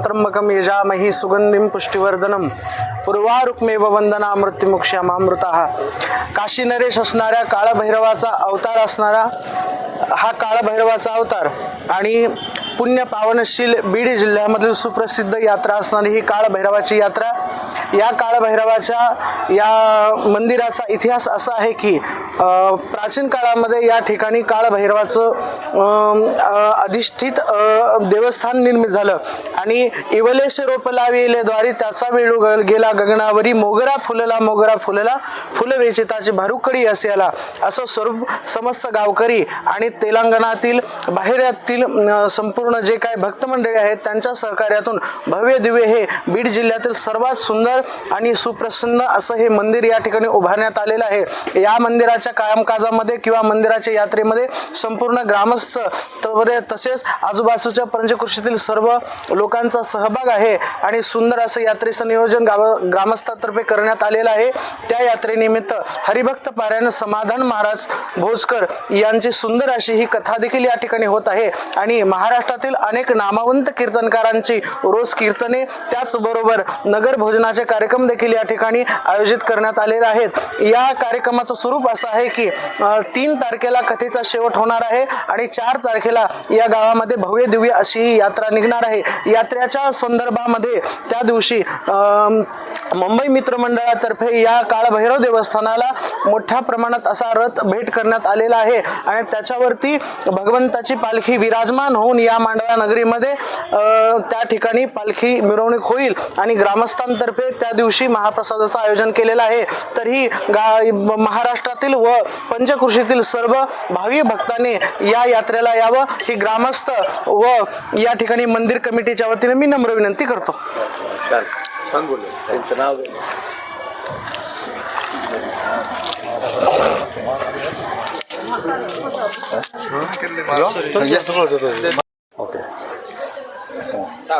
ओम त्र्यंबकम यजामही सुगंधिम पुष्टिवर्धनम पूर्वारुक्मेव वंदना मृत्युमुक्ष्यामामृता काशी नरेश असणाऱ्या काळभैरवाचा अवतार असणारा हा काळभैरवाचा अवतार आणि पुण्य पावनशील बीड जिल्ह्यामधील सुप्रसिद्ध यात्रा असणारी ही काळभैरवाची यात्रा या काळभैरवाच्या या मंदिराचा इतिहास असा आहे की प्राचीन काळामध्ये या ठिकाणी काळभैरवाचं अधिष्ठित देवस्थान निर्मित झालं. आणि इवलेश रोप लाविलेद्वारी त्याचा वेळू ग- गेला गगनावरी मोगरा फुलला मोगरा फुलला फुल वेचिताची भारुकडी असेला असं स्वरूप समस्त गावकरी आणि तेलंगणातील बाहेरातील संपूर्ण जे काही भक्तमंडळी आहेत त्यांच्या सहकार्यातून भव्य दिव्य हे बीड जिल्ह्यातील सर्वात सुंदर आणि सुप्रसन्न असं हे मंदिर या ठिकाणी उभारण्यात आलेलं आहे. या मंदिराच्या कामकाजामध्ये किंवा मंदिराच्या यात्रेमध्ये संपूर्ण ग्रामस्थ तर तसेच आजूबाजूच्या पंचकृषीतील सर्व लोकांचा सहभाग आहे आणि सुंदर असं यात्रेचं नियोजन गाव ग्रामस्थातर्फे करण्यात आलेलं आहे. त्या यात्रेनिमित्त हरिभक्त पारायण समाधान महाराज भोजकर यांची सुंदर अशी ही कथा देखील या ठिकाणी होत आहे आणि महाराष्ट्रातील अनेक नामवंत कीर्तनकारांची रोज कीर्तने त्याचबरोबर नगर भोजनाचे कार्यक्रम देखील या ठिकाणी आयोजित करण्यात आलेले आहेत. या कार्यक्रमाचं स्वरूप असं आहे की तीन तारखेला कथेचा शेवट होणार आहे आणि चार तारखेला या गावामध्ये भव्य दिव्य अशी यात्रा निघणार आहे. यात्रेच्या संदर्भामध्ये त्या दिवशी मुंबई मित्रमंडळातर्फे या काळभैरव देवस्थानाला मोठ्या प्रमाणात असा रथ भेट करण्यात आलेला आहे. आणि त्याच्यावरती भगवंताची पालखी विराजमान होऊन या मांडवा नगरीमध्ये त्या ठिकाणी पालखी मिरवणूक होईल. आणि ग्रामस्थांतर्फे त्या दिवशी महाप्रसादाचं आयोजन केलेलं आहे. तर ही गा महाराष्ट्रातील व पंचकृषीतील सर्व भावी भक्तांनी या यात्रेला यावं. ही ग्रामस्थ व या ठिकाणी मंदिर कमिटीच्या वतीने मी नम्र विनंती करतो. त्यांचं नाव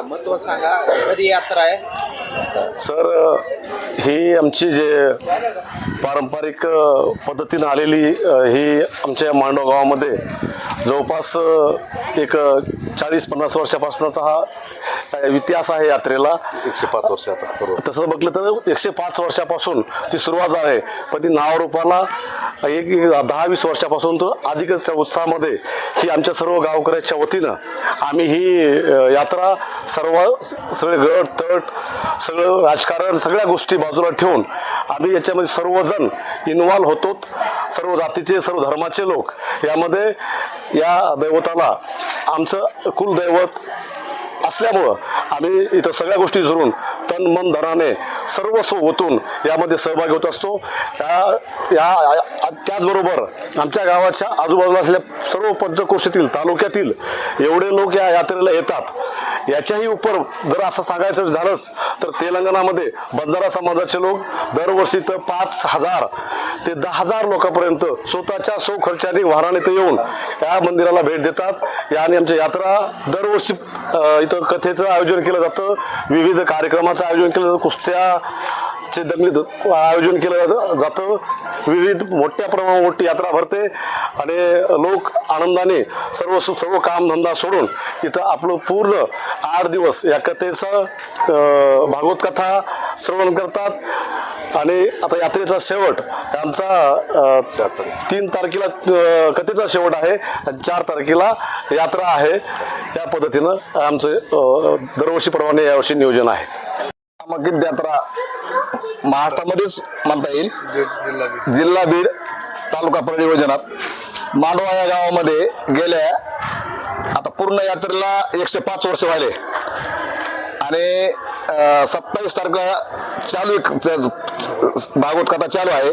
महत्त्व सांगा कधी यात्रा आहे. सर ही आमची जे पारंपरिक पद्धतीनं आलेली ही आमच्या मांडव गावामध्ये जवळपास एक चाळीस पन्नास वर्षापासूनचा हा इतिहास आहे यात्रेला. एकशे पाच वर्ष आता बरोबर. तसं बघलं तर एकशे पाच वर्षापासून ती सुरुवात आहे. पण ती नावरूपाला एक एक दहा वीस वर्षापासून तर अधिकच त्या उत्साहामध्ये ही आमच्या सर्व गावकऱ्याच्या वतीनं आम्ही ही यात्रा सर्व सगळे गट तट सगळं राजकारण सगळ्या गोष्टी बाजूला ठेवून आम्ही याच्यामध्ये सर्वजण इन्व्हॉल्व होतो सर्व जातीचे सर्व धर्माचे लोक यामध्ये या दैवताला आमचं कुलदैवत असल्यामुळं आम्ही इथं सगळ्या गोष्टी धरून तन मन धनाने सर्वस्व ओतून यामध्ये सहभागी होत असतो. त्या या त्याचबरोबर आमच्या गावाच्या आजूबाजूला असलेल्या सर्व पंचकोशीतील तालुक्यातील एवढे लोक या यात्रेला येतात. याच्याही उपर जर असं सांगायचं झालंच तर तेलंगणामध्ये बंजारा समाजाचे लोक दरवर्षी तर पाच हजार ते दहा हजार लोकांपर्यंत स्वतःच्या सो खर्चाने वाहनाने इथं येऊन या मंदिराला भेट देतात. या आणि आमच्या यात्रा दरवर्षी इथं कथेचं आयोजन केलं जातं. विविध कार्यक्रमाचं आयोजन केलं जातं. कुस्त्याचे दंगली आयोजन केलं जातं विविध मोठ्या प्रमाणावर मोठी यात्रा भरते. आणि लोक आनंदाने सर्व सर्व कामधंदा सोडून इथं आपलं पूर्ण आठ दिवस या कथेचं भागवत कथा श्रवण करतात. आणि आता यात्रेचा शेवट आमचा तीन तारखेला कथेचा शेवट आहे आणि चार तारखेला यात्रा आहे. या पद्धतीनं आमचं दरवर्षीप्रमाणे यावर्षी नियोजन आहे. मगित यात्रा महाराष्ट्रामध्येच म्हणता येईल. जिल्हा बीड तालुका परियोजनात मांडवा या गावामध्ये गेल्या आता पूर्ण यात्रेला एकशे पाच वर्ष व्हायले. आणि सत्तावीस तारखा चालू भागवत कथा चालू आहे.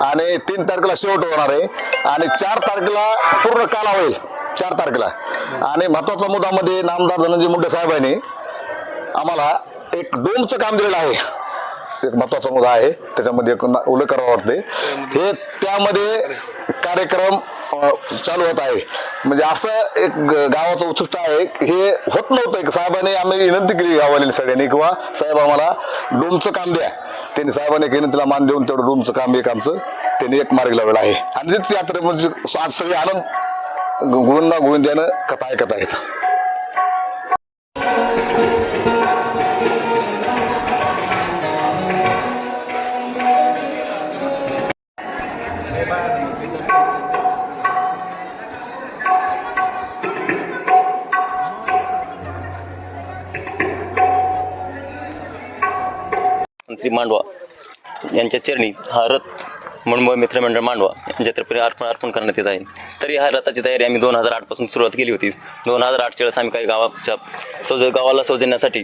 आणि तीन तारखेला शेवट होणार आहे. आणि चार तारखेला पूर्ण काला होईल. चार तारखेला. आणि महत्त्वाचा मुद्दामध्ये नामदार धनंजय मुंडे साहेबांनी आम्हाला एक डोमचं काम दिलेलं आहे. एक महत्त्वाचा मुद्दा आहे. त्याच्यामध्ये एक ना- उल्लेख करावा वाटते हे त्यामध्ये कार्यक्रम चालू होत आहे. म्हणजे असं एक गावाचं उत्सुष्ट आहे. हे होत नव्हतं. एक साहेबांनी आम्ही विनंती केली गावालेल्या सगळ्यांनी किंवा साहेब आम्हाला डोमचं काम द्या. त्यांनी साहेबांनी केलं तिला मान देऊन तेवढं रूमचं काम एक आमचं त्यांनी एक मार्ग लावलेला आहे. आणि तीच म्हणजे आज सगळे आनंद गोविंदा गोविंद्यानं कथा ऐकत आहेत. श्री मांडवा यांच्या चरणी हा रथ म्हणून मित्रमंडळ मांडवा यांच्यातर्फे अर्पण अर्पण करण्यात येत आहे. तरी ह्या रथाची तयारी आम्ही दोन हजार आठपासून सुरुवात केली होती. दोन हजार आठच्या वेळेस आम्ही काही गावाच्या सौज गावाला सौजन्यासाठी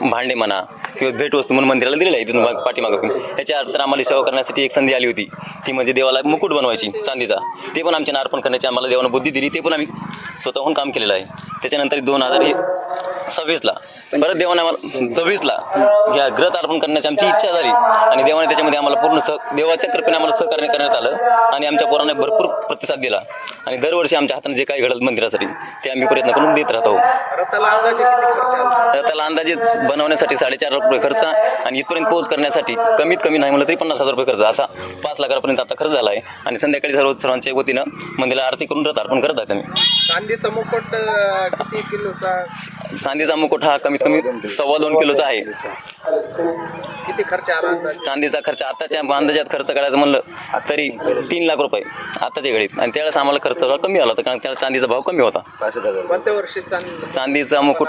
भांडे म्हणा किंवा भेटवस्तू म्हणून मंदिराला दिलेलं आहे तिथून पाठीमागं याच्या अर्थ आम्हाला सेवा करण्यासाठी एक संधी आली होती. ती म्हणजे देवाला मुकुट बनवायची चांदीचा. ते पण आमच्या अर्पण करण्याची आम्हाला देवानं बुद्धी दिली ते पण आम्ही स्वतःहून काम केलेलं आहे. त्याच्यानंतर दोन हजार सव्वीसला परत देवाने आम्हाला सव्वीसला या ग्रथ अर्पण करण्याची आमची इच्छा झाली. आणि देवाने त्याच्यामध्ये आम्हाला पूर्ण सह देवाच्या कृपेने आम्हाला सहकार्य करण्यात आलं आणि आमच्या पोराने भरपूर प्रतिसाद दिला. आणि दरवर्षी आमच्या हाताने जे काही घडलं मंदिरासाठी ते आम्ही प्रयत्न करून देत राहतो. रथाला अंदाजे बनवण्यासाठी साडेचार लाख रुपये खर्च आणि इथपर्यंत पोहोच करण्यासाठी कमीत कमी नाही म्हणलं तरी पन्नास हजार रुपये खर्च. असा पाच लाखापर्यंत आता खर्च झाला आहे आणि संध्याकाळी सर्व सर्वांच्या वतीनं मंदिराला आरती करून रथ अर्पण करत आहेत आम्ही. चांदीचा मुकुट अं, किती किलोचा? चांदीचा मुकुट हा कमीत कमी सव्वा दोन किलोचा आहे. किती खर्च आला? चांदीचा खर्च आताच्या अंदाजात खर्च करायचं म्हणलं तरी तीन लाख रुपये आताच्या घडीत. आणि त्यावेळेस आम्हाला खर्च कमी आला होता कारण त्याला चांदीचा भाव कमी होता. कोणत्या वर्षी चांदी? चांदीचा मुकुट